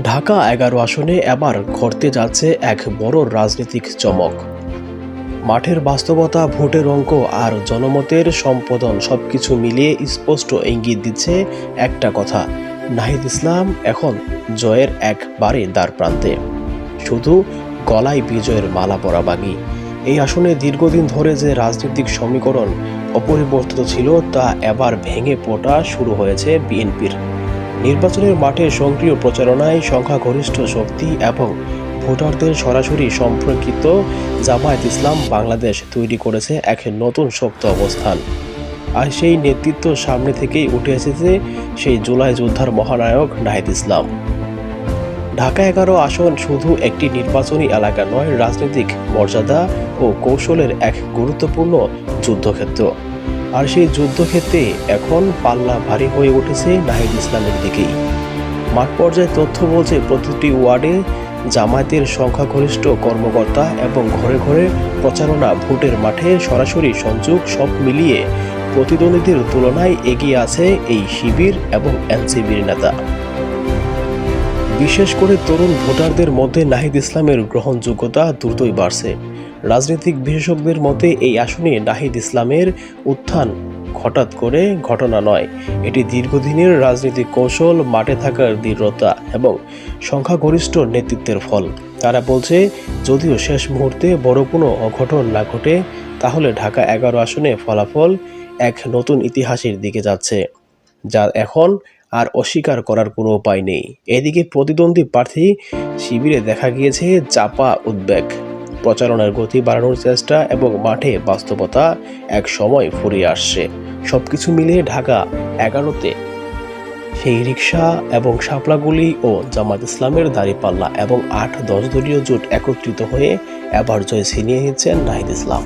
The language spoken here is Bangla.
ঢাকা এগারো আসনে এবার ঘটতে যাচ্ছে এক বড় রাজনৈতিক চমক। মাঠের বাস্তবতা, ভোটের অঙ্ক আর জনমতের সম্পাদন সবকিছু মিলিয়ে স্পষ্ট ইঙ্গিত দিচ্ছে একটা কথা, নাহিদ ইসলাম এখন জয়ের একবারে দ্বার প্রান্তে। শুধু গলায় বিজয়ের মালা পরা বাগি। এই আসনে দীর্ঘদিন ধরে যে রাজনৈতিক সমীকরণ অপরিবর্তিত ছিল তা এবার ভেঙে পড়া শুরু হয়েছে বিএনপির। নির্বাচনের মাঠে সক্রিয় প্রচারণায় সংখ্যাগরিষ্ঠ শক্তি এবং ভোটারদের সরাসরি সম্পর্কিত জামায়াত ইসলাম বাংলাদেশ তৈরি করেছে এক নতুন শক্ত অবস্থান। আর সেই নেতৃত্ব সামনে থেকেই উঠে এসেছে সেই জুলাই যোদ্ধার মহানায়ক নাহিদ ইসলাম। ঢাকা এগারো আসন শুধু একটি নির্বাচনী এলাকা নয়, রাজনৈতিক মর্যাদা ও কৌশলের এক গুরুত্বপূর্ণ যুদ্ধক্ষেত্র। আর সেই যুদ্ধক্ষেত্রে এখন পাল্লা ভারী হয়ে উঠেছে নাহিদ ইসলামের দিকেই। মাঠ পর্যায়ে তথ্য বলছে, প্রতিটি ওয়ার্ডে জামায়াতের সংখ্যাগরিষ্ঠ কর্মকর্তা এবং ঘরে ঘরে প্রচারণা ভোটের মাঠে সরাসরি সংযোগ সব মিলিয়ে প্রতিদ্বন্দ্বীদের তুলনায় এগিয়ে আছে এই শিবির এবং এনসিবির নেতা। বিশেষ করে তরুণ ভোটারদের মধ্যে নাহিদ ইসলামের গ্রহণযোগ্যতা দ্রুতই বাড়ছে। রাজনৈতিক বিশেষজ্ঞদের মতে, এই আসনে নাহিদ ইসলামের উত্থান হঠাৎ করে ঘটনা নয়। এটি দীর্ঘদিনের রাজনৈতিক কৌশল, মাঠে থাকার দৃঢ়তা এবং সংখ্যাগরিষ্ঠ নেতৃত্বের ফল। তারা বলছে, যদিও শেষ মুহূর্তে বড় কোনো অঘটন না ঘটে, তাহলে ঢাকা এগারো আসনে ফলাফল এক নতুন ইতিহাসের দিকে যাচ্ছে, যা এখন আর অস্বীকার করার কোনো উপায় নেই। এদিকে প্রতিদ্বন্দ্বী প্রার্থী শিবিরে দেখা গিয়েছে চাপা উদ্বেগ। প্রচারণার গতি বাড়ানোর চেষ্টা এবং মাঠে বাস্তবতা এক সময় ফুরিয়ে আসছে। সব কিছু মিলিয়ে ঢাকা এগারোতে সেই রিক্সা এবং শাপলাগুলি ও জামাত ইসলামের দাঁড়িপাল্লা এবং আট দশ দলীয় জোট একত্রিত হয়ে এবার জয় ছিনিয়ে নিচ্ছেন নাহিদ ইসলাম।